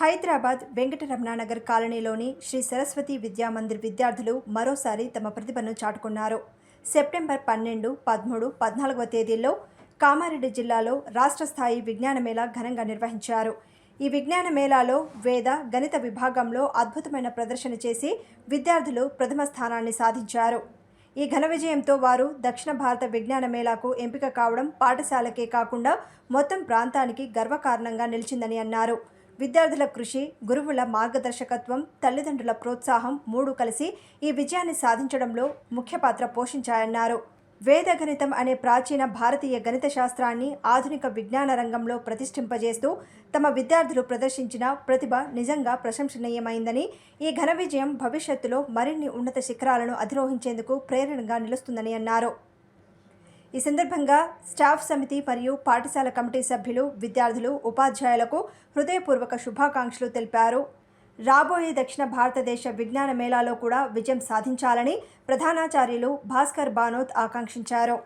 హైదరాబాద్ వెంకటరమణానగర్ కాలనీలోని శ్రీ సరస్వతి విద్యామందిర్ విద్యార్థులు మరోసారి తమ ప్రతిభను చాటుకున్నారు. సెప్టెంబర్ పన్నెండు పదమూడు పద్నాలుగవ తేదీల్లో కామారెడ్డి జిల్లాలో రాష్ట్ర స్థాయి విజ్ఞాన మేళా ఘనంగా నిర్వహించారు. ఈ విజ్ఞాన మేళాలో వేద గణిత విభాగంలో అద్భుతమైన ప్రదర్శన చేసి విద్యార్థులు ప్రథమ స్థానాన్ని సాధించారు. ఈ ఘన విజయంతో వారు దక్షిణ భారత విజ్ఞాన మేళాకు ఎంపిక కావడం పాఠశాలకే కాకుండా మొత్తం ప్రాంతానికి గర్వకారణంగా నిలిచిందని అన్నారు. విద్యార్థుల కృషి గురువుల మార్గదర్శకత్వం తల్లిదండ్రుల ప్రోత్సాహం మూడు కలిసి ఈ విజయాన్ని సాధించడంలో ముఖ్య పాత్ర పోషించాయన్నారు. వేద గణితం అనే ప్రాచీన భారతీయ గణిత శాస్త్రాన్ని ఆధునిక విజ్ఞాన రంగంలో ప్రతిష్ఠింపజేస్తూ తమ విద్యార్థులు ప్రదర్శించిన ప్రతిభ నిజంగా ప్రశంసనీయమైందని ఈ ఘన విజయం భవిష్యత్తులో మరిన్ని ఉన్నత శిఖరాలను అధిరోహించేందుకు ప్రేరణగా నిలుస్తుందని అన్నారు. ఈ సందర్భంగా స్టాఫ్ సమితి మరియు పాఠశాల కమిటీ సభ్యులు విద్యార్థులు ఉపాధ్యాయులకు హృదయపూర్వక శుభాకాంక్షలు తెలిపారు. రాబోయే దక్షిణ భారతదేశ విజ్ఞాన మేళాలో కూడా విజయం సాధించాలని ప్రధానాచార్యులు భాస్కర్ బానోత్ ఆకాంక్షించారు.